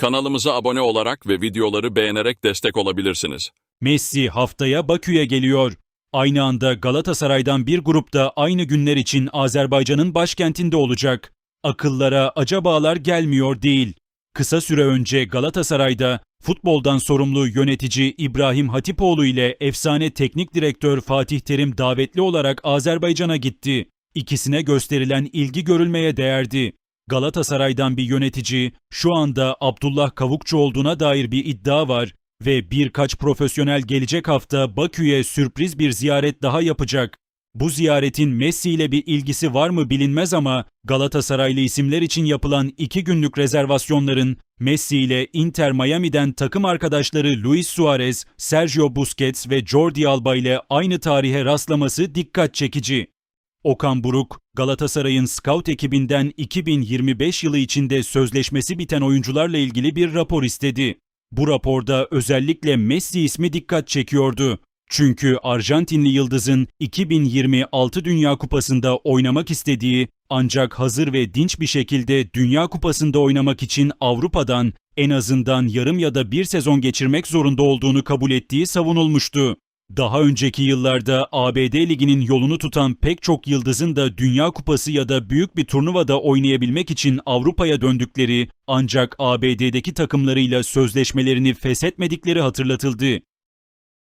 Kanalımıza abone olarak ve videoları beğenerek destek olabilirsiniz. Messi haftaya Bakü'ye geliyor. Aynı anda Galatasaray'dan bir grup da aynı günler için Azerbaycan'ın başkentinde olacak. Akıllara acabalar gelmiyor değil. Kısa süre önce Galatasaray'da futboldan sorumlu yönetici İbrahim Hatipoğlu ile efsane teknik direktör Fatih Terim davetli olarak Azerbaycan'a gitti. İkisine gösterilen ilgi görülmeye değerdi. Galatasaray'dan bir yönetici şu anda Abdullah Kavukçu olduğuna dair bir iddia var ve birkaç profesyonel gelecek hafta Bakü'ye sürpriz bir ziyaret daha yapacak. Bu ziyaretin Messi ile bir ilgisi var mı bilinmez ama Galatasaraylı isimler için yapılan iki günlük rezervasyonların Messi ile Inter Miami'den takım arkadaşları Luis Suarez, Sergio Busquets ve Jordi Alba ile aynı tarihe rastlaması dikkat çekici. Okan Buruk, Galatasaray'ın scout ekibinden 2025 yılı içinde sözleşmesi biten oyuncularla ilgili bir rapor istedi. Bu raporda özellikle Messi ismi dikkat çekiyordu. Çünkü Arjantinli yıldızın 2026 Dünya Kupası'nda oynamak istediği ancak hazır ve dinç bir şekilde Dünya Kupası'nda oynamak için Avrupa'dan en azından yarım ya da bir sezon geçirmek zorunda olduğunu kabul ettiği savunulmuştu. Daha önceki yıllarda ABD liginin yolunu tutan pek çok yıldızın da Dünya Kupası ya da büyük bir turnuvada oynayabilmek için Avrupa'ya döndükleri ancak ABD'deki takımlarıyla sözleşmelerini feshetmedikleri hatırlatıldı.